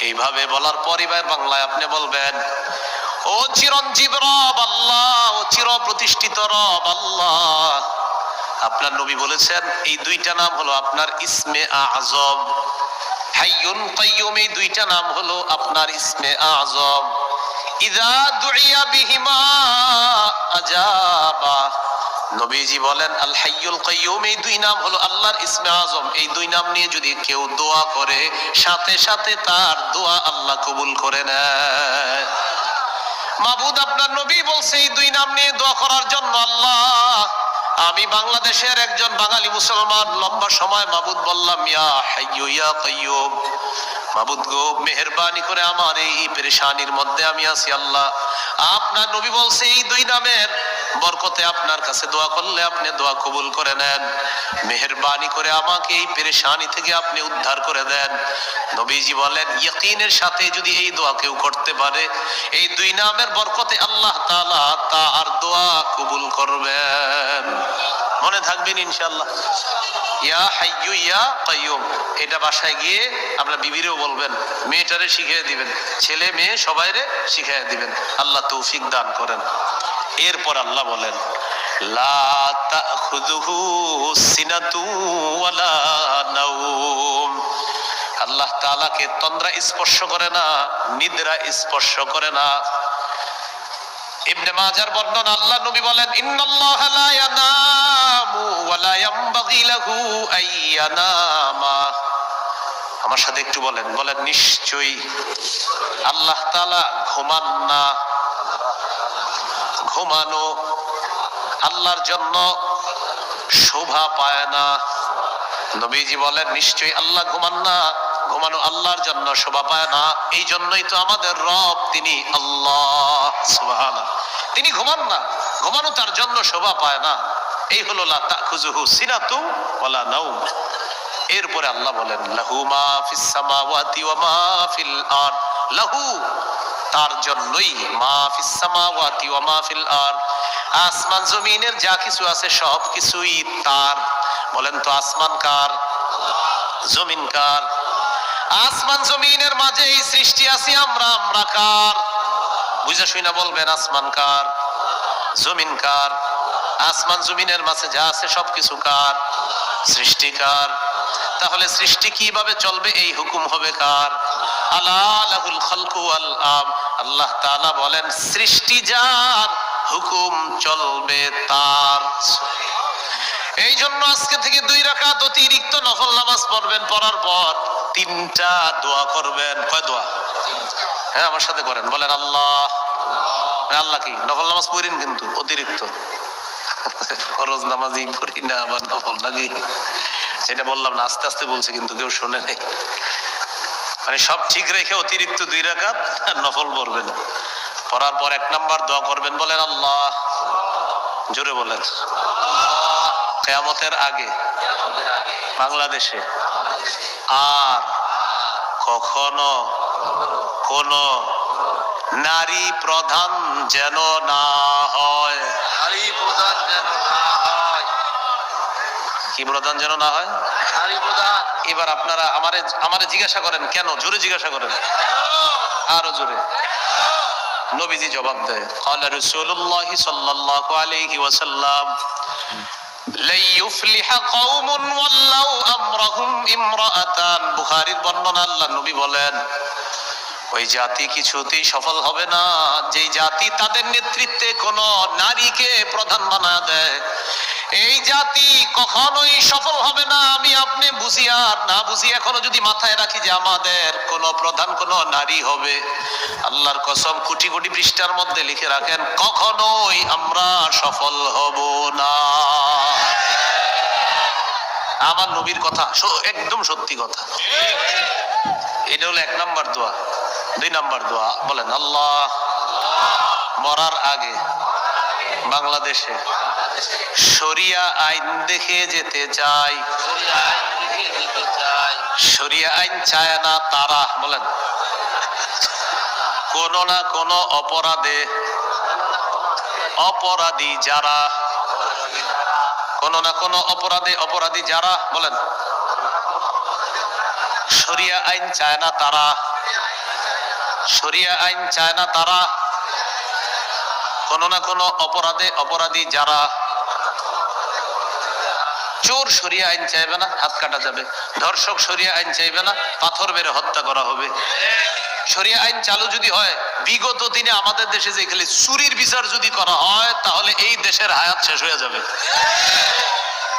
এইভাবে বলার ভাই বাংলায় আপনি বলবেন, ও চিরঞ্জীব রব আল্লাহ, ও চির প্রতিষ্ঠিত রব আল্লাহ। আপনার নবী বলেছেন, এই দুইটা নাম হলো আপনার ইসমে আজম। হাইয়ুন কাইয়ুম, এই দুইটা নাম হলো আপনার ইসমে আজম। ইদা দুইয়া বিহিমা আজাবা। নবীজি বলেন, আল হাইয়ুল কাইয়ুম এই দুই নাম হলো আল্লাহর ইসমে আজম। এই দুই নাম নিয়ে যদি কেউ দোয়া করে, সাথে সাথে তার দোয়া আল্লাহ কবুল করে নেয়। মাবুদ আপনার নবী বলছে, এই দুই নাম নিয়ে দোয়া করার জন্য আল্লাহ, আমি বাংলাদেশের একজন বাঙালি মুসলমান, লম্বা সময় মাবুদ বললাম, ইয়া হাইয়ু, ইয়া কাইয়ুম মাবুদ গো, মেহেরবানি করে আমার এই পেরেশানির মধ্যে আমি আছি, আল্লাহ। আপনার নবী বলছে, এই দুই নামের বরকতে আপনার কাছে দোয়া করলে আপনি দোয়া কবুল করে নেন। মেহেরবানি করে আমাকে এই পেরেশানি থেকে আপনি উদ্ধার করে দেন। নবীজি বলেন, ইয়াকিনের সাথে যদি এই দোয়া কেউ করতে পারে, এই দুই নামের বরকতে আল্লাহ তাআলা তার দোয়া কবুল করবেন। মনে থাকবেন ইনশাআল্লাহ। ইয়া হাইয়ু ইয়া কাইয়ুম। এটা বাসায় গিয়ে আমরা বিবিরেও বলবেন, মেয়েটারে শিখিয়ে দিবেন, ছেলে মেয়ে সবাইরে শিখিয়ে দিবেন। আল্লাহ তৌফিক দান করেন। এরপর আল্লাহ বলেন আল্লাহ তাআলাকে তন্দ্রা স্পর্শ করে না, নিদ্রা স্পর্শ করে না। ইবনে মাজার বর্ণনা, আল্লাহ নবী বলেন, ইন্নাল্লাহা লা ইয়ানামু ওয়া লা ইয়ানবাগি লাহু আইয়ানামা আমার সাথে একটু বলেন বলেন, নিশ্চয়ই আল্লাহ তাআলা ঘুমান না ঘুমানো আল্লাহর জন্য শোভা পায় না। নবীজি বলেন, নিশ্চয়ই আল্লাহ ঘুমান না। ঘুমানো আল্লাহর জন্য শোভা পায় না। এই জন্যই তো আমাদের রব তিনি আল্লাহ। তিনি ঘুমান না। ঘুমানো তার জন্য শোভা পায় না। এই হলো সিনাতু এরপরে আল্লাহ বলেন, লাহু মা ফিস সামাওয়াতি ওয়া মা ফিল লাহু, তার জন্যই মা ফিস সামাওয়াতি ওয়া মা ফিল আরদ। আসমান, জমিনের যা কিছু আছে, সব কিছুই তার। বলেন তো, আসমান কার? জমিন কার? আসমান, জমিনের মাঝে এই সৃষ্টি আছি আমরা আমরা কার? বুঝা শুই না বলবেন, আসমান কার? জমিন কার? আসমান, জমিনের মাঝে যা আছে সবকিছু কার? সৃষ্টিকার তাহলে সৃষ্টি কীভাবে চলবে, এই হুকুম হবে কার? আল্লাহ বলেন, সৃষ্টি যার, হুকুম চলবে তার। এই জন্য আজকে থেকে দুই রাকাত অতিরিক্ত নফল নামাজ পড়বেন, পড়ার পর তিনটা দোয়া করবেন। কয় দোয়া? হ্যাঁ আমার সাথে করেন। বলেন আল্লাহ। আল্লাহ কি? নফল নামাজ পড়েন কিন্তু, অতিরিক্ত? ফরজ নামাজই পড়ি না, আবার নফল নাকি? সেটা বললাম না, আস্তে আস্তে বলছে, কিন্তু কেউ শোনে নাই। মানে সব ঠিক রেখে অতিরিক্ত দুই রাকাত আর নফল পড়বেন। পড়ার পর এক নাম্বার দোয়া করবেন বলেন আল্লাহ। জোরে বলেন কেয়ামতের আগে বাংলাদেশে আর কখনো কোন নারী প্রধান যেন না হয়। নারী প্রধান যেন না হয়। কি প্রধান যেন না হয়? নারী প্রধান। এবার আপনারা আমারে আমারে জিজ্ঞাসা করেন কেন জোরে জিজ্ঞাসা করেন আরো জোরে নবীজি জবাব দেয় قال رسول الله صلى الله عليه وسلم لن يفلح قوم ولوا امرهم امرأتان বুখারীর বর্ণনা আল্লাহ নবী বলেন ওই জাতি কিছুতেই সফল হবে না যেই জাতি তাদের নেতৃত্বে কোন নারীকে প্রধান বানা দেয় এই জাতি কখনোই সফল হবে না, আমি আপনি বুঝি, আর না বুঝি এখনও যদি মাথায় রাখি যে আমাদের কোন প্রধান কোন নারী হবে। আল্লাহর কসম, কোটি কোটি পৃষ্ঠার মধ্যে লিখে রাখেন, কখনোই আমরা সফল হব না। আমার নবীর কথা একদম সত্যি কথা। এটা হলো এক নাম্বার দোয়া, দুই নাম্বার দোয়া, বলেন, আল্লাহ মরার আগে বাংলাদেশে। শরিয়া আইন দেখে যেতে চাই। শরিয়া আইন চায় না তারা, বলেন। কোন না কোন অপরাধে অপরাধী যারা, কোন না কোন অপরাধে অপরাধী যারা, বলেন। শরিয়া আইন চায় না তারা। শরিয়া আইন চায় না তারা। কোন না কোনো অপরাধে অপরাধী যারা চোর সরিয়া আইন চাইবে না, হাত কাটা যাবে। ধর্ষক সরিয়া আইন চাইবে না, পাথর মেরে হত্যা করা হবে। শরিয়া আইন চালু যদি হয়, বিগত দিনে আমাদের দেশে যে খালি চুরির বিচার যদি করা হয়, তাহলে এই দেশের হায়াত শেষ হয়ে যাবে।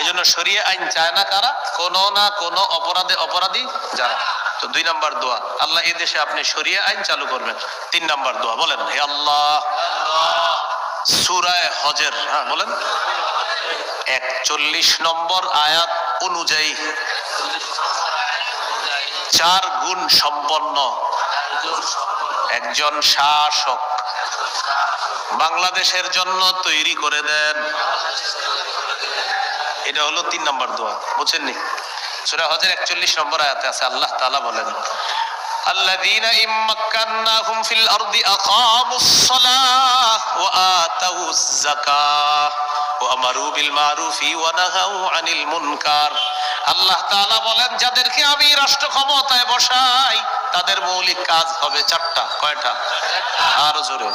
এই জন্য শরিয়া আইন চায় না কারা? কোন না কোন অপরাধে অপরাধী যারা। তো দুই নাম্বার দোয়া। আল্লাহ এই দেশে আপনি শরিয়া আইন চালু করবেন। তিন নাম্বার দোয়া। বলেন, হে আল্লাহ। সুরায় হজের হ্যাঁ বলেন। একচল্লিশ নম্বর আয়াত অনুযায়ী চার গুণ সম্পন্ন। একজন শাসক বাংলাদেশের জন্য তৈরি করে দেন। এটা হলো তিন নম্বর দোয়া, বুঝছেননি? সুরা হজের একচল্লিশ নম্বর আয়াতে আছে, আল্লাহ তাআলা বলেন الذين إن مكناهم في الأرض أقاموا الصلاة وآتوا الزكاة وأمروا بالمعروف ونهوا عن المنكر আল্লাহ তাআলা বলেন যাদেরকে আমি রাষ্ট্র ক্ষমতায় বসাই তাদের মৌলিক কাজ হবে চারটা কয়টা আরো জোরে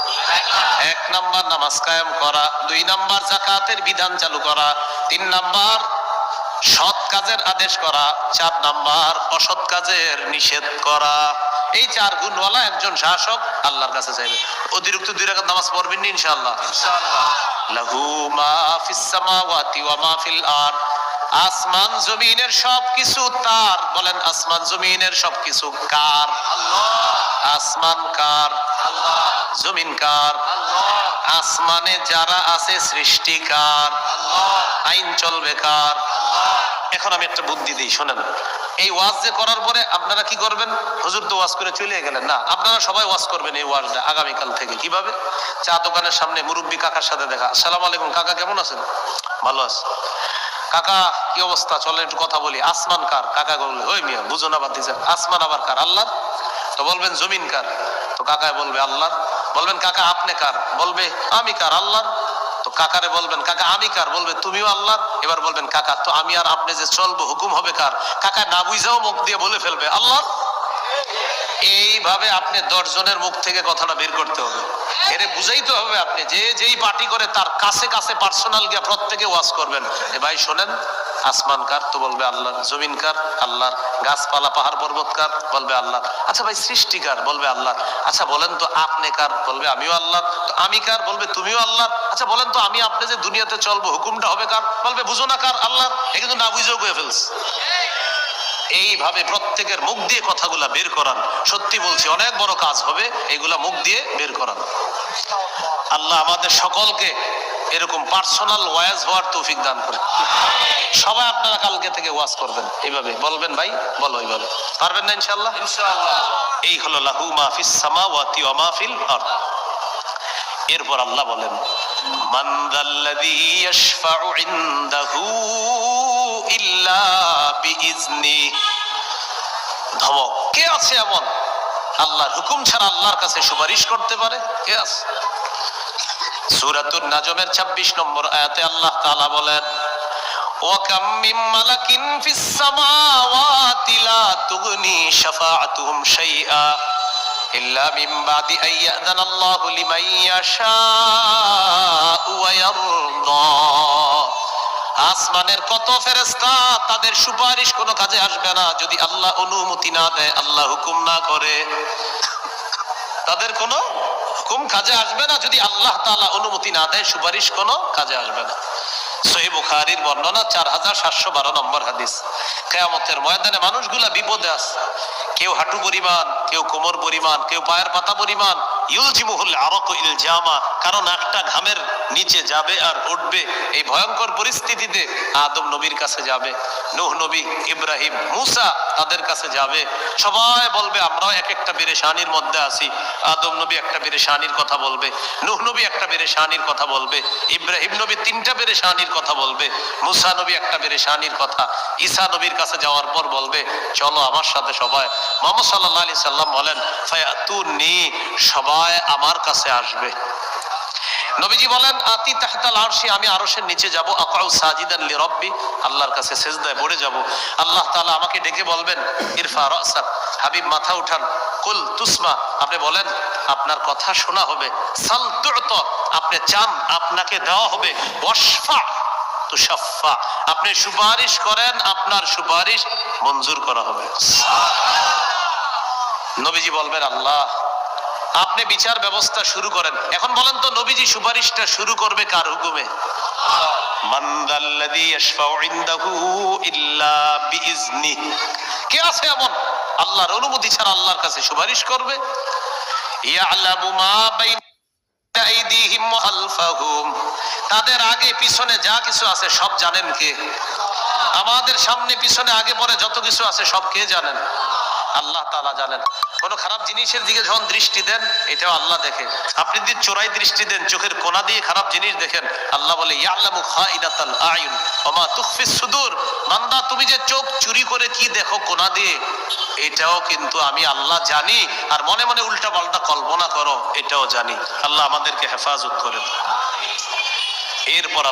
এক নাম্বার নামাজ কায়েম করা দুই নাম্বার জাকাতের বিধান চালু করা তিন নাম্বার সৎ কাজের আদেশ করা চার নাম্বার অসৎ কাজের নিষেধ করা। এই চার গুণওয়ালা একজন শাসক আল্লাহর কাছে চাইবে। অতিরিক্ত দুই রাকাত নামাজ পড়বেন ইনশাআল্লাহ। লাহু মা ফিস সামাওয়াতি ওয়া মা ফিল আরদ। আসমান জমিনের সবকিছু তার। বলেন আসমান জমিনের সবকিছু কার? আল্লাহ। আসমান কার? জমিন কার আসমানে যারা আছে সৃষ্টিকার। আইন চলবে কার? এখন আমি একটা বুদ্ধি দিই, শোনেন। এই ওয়াজ যে করার পরে আপনারা কি করবেন? হুজুর তো ওয়াজ করে চলে গেলেন। না, আপনারা সবাই ওয়াজ করবেন এই ওয়াজটা আগামীকাল থেকে। কীভাবে? চা দোকানের সামনে মুরব্বী কাকার সাথে দেখা। আসসালামু আলাইকুম, কাকা কেমন আছেন? ভালো আছে। কাকা, কি অবস্থা? চলেন একটু কথা বলি। আসমান কার? কাকা বলবে, ওই মিয়া, বুঝো না বাদ দিছে আসমান আবার কার? আল্লাহ তো বলবেন, জমিন কার? তো কাকায় বলবে আল্লাহ বলবেন, কাকা, আপনি কার? বলবে, আমি কার? আল্লাহ তো কাকারে বলবেন, কাকা, আমি কার? বলবে, তুমিও আল্লাহ এবার বলবেন, কাকা, তো আমি আর আপনি যে চলবো, হুকুম হবে কার? কাকা না বুঝাও মুখ দিয়ে বলে ফেলবে আল্লাহ এইভাবে আপনি দশ জনের মুখ থেকে কথাটা বের করতে হবে। এরে বুঝাইতে হবে আপনি, যে যেই পার্টি করে তার কাছে কাছে পার্সোনাল গিয়া প্রত্যেকে ওয়াজ করবেন। এ ভাই, শোনেন আসমান কার? তো বলবে আল্লাহ জমিন কার? আল্লাহর গাছপালা, পাহাড়, পর্বত কার? বলবে আল্লাহ আচ্ছা ভাই সৃষ্টিকার বলবে আল্লাহ আচ্ছা বলেন তো আপনি কার? বলবে আমিও আল্লাহ তো আমি কার? বলবে তুমিও আল্লাহ আচ্ছা বলেন তো আমি আপনি যে দুনিয়াতে চলবো, হুকুমটা হবে কার? বলবে, বুঝো না কার? আল্লাহ এ কিন্তু না বুঝেও কয়ে ফেলছে। এইভাবে প্রত্যেকের মুখ দিয়ে কথাগুলা বের করান। সত্যি বলছি, অনেক বড় কাজ হবে এগুলা মুখ দিয়ে বের করান। আল্লাহ আমাদের সকলকে এরকম পার্সোনাল ওয়াজ হওয়ার তৌফিক দান করে। সবাই আপনারা কালকে থেকে ওয়াজ করবেন এইভাবে। বলবেন ভাই বলো এইভাবে। পারবেন না ইনশাল্লাহ ইনশাআল্লাহ। এই হলো লাহু মাহফিস সামাওয়াতি ওয়া মাহফিল আরদ। এরপর আল্লাহ বলেন মান যাল্লাযী ইয়াশফাউ ইনদাহু ইল্লা বিইজনি ধমক। কে আছে এমন? আল্লাহর হুকুম ছাড়া আল্লাহর কাছে সুপারিশ করতে পারে? কে আছে? সূরাতুন নাজমের 26 নম্বর আয়াতে আল্লাহ তাআলা বলেন وكم من ملك في السماوات لا تغني شفاعتهم شيئا إلا من بعد أن يأذن الله لمن يشاء ويرضى আসমানের কত ফেরেস্তা তাদের সুপারিশ কোনো কাজে আসবে না যদি আল্লাহ অনুমতি না দেয় আল্লাহ হুকুম না করে তাদের কোনো হুকুম কাজে আসবে না। যদি আল্লাহ তালা অনুমতি না দেয়, সুপারিশ কোনো কাজে আসবে না। সহি বুখারির বর্ণনা চার হাজার সাতশো বারো নম্বর হাদিস। কেয়ামতের ময়দানে মানুষগুলা বিপদে আছে। কেউ হাঁটু পরিমাণ, কেউ কোমর পরিমাণ, কেউ পায়ের পাতা পরিমাণ জামা, কারণ একটা ঘামের নিচে যাবে আর উঠবে এই ভয়ঙ্কর পরিস্থিতিতে আদম নবীর কাছে যাবে নবী ইব্রাহিম মুসা তাদের কাছে যাবে। সবাই বলবে, আমরাও এক একটা মধ্যে আছি। আদম নবী একটা কথা বলবে নবী একটা কথা বলবে, ইব্রাহিম নবী তিনটা কথা বলবে, মুসা নবী একটা কথা। ঈসা নবীর কাছে যাওয়ার পর বলবে, চলো আমার সাথে সবাই। মোহাম্মদ সাল্লাহ আলি সাল্লাম বলেন ফায়াতুনি সবাই আমার কাছে আসবে। নবীজি বলেন, আতি তাহতাল আরশি, আমি আরশের নিচে যাব। আকাউ সাজিদান লি রব্বি আল্লাহর কাছে সেজদায় পড়ে যাব। আল্লাহ তাআলা আমাকে ডেকে বলবেন, ইরফা রাসাক হাবিব মাথা উঠান। কুল তুসমা, আপনি বলেন, আপনার কথা শোনা হবে। সাল তুত আপনি চান, আপনাকে দেওয়া হবে। ওয়াশফা, তুশাফা, আপনি সুপারিশ করেন, আপনার সুপারিশ মঞ্জুর করা হবে। নবীজি বলবেন, আল্লাহ আপনি বিচার ব্যবস্থা শুরু করেন। এখন বলেন তো নবীজি সুপারিশটা শুরু করবে কার হুকুমে? কে আছে এমন? আল্লাহর অনুমতি ছাড়া আল্লাহর কাছে সুপারিশ করবে। তাদের আগে পিছনে যা কিছু আছে সব জানেন কে? আমাদের সামনে পিছনে আগে পরে যত কিছু আছে সব কে জানেন? আল্লাহ তাআলা জানেন। কোন খারাপ জিনিসের দিকে যখন দৃষ্টি দেন, এটাও আল্লাহ দেখে। আপনি যদি চোরাই দৃষ্টি দেন, চোখের কোনা দিয়ে খারাপ জিনিস দেখেন, আল্লাহ বলে, ইয়ালামু খাইনাতাল আয়ুন ওমা তুখফিস সুদূর। বান্দা, তুমি যে চোখ চুরি করে কি দেখো কোনা দিয়ে, এটাও কিন্তু আমি আল্লাহ জানি। আর মনে মনে উল্টা পাল্টা কল্পনা করো, এটাও জানি। আল্লাহ আমাদেরকে হেফাজত করেন। এরপর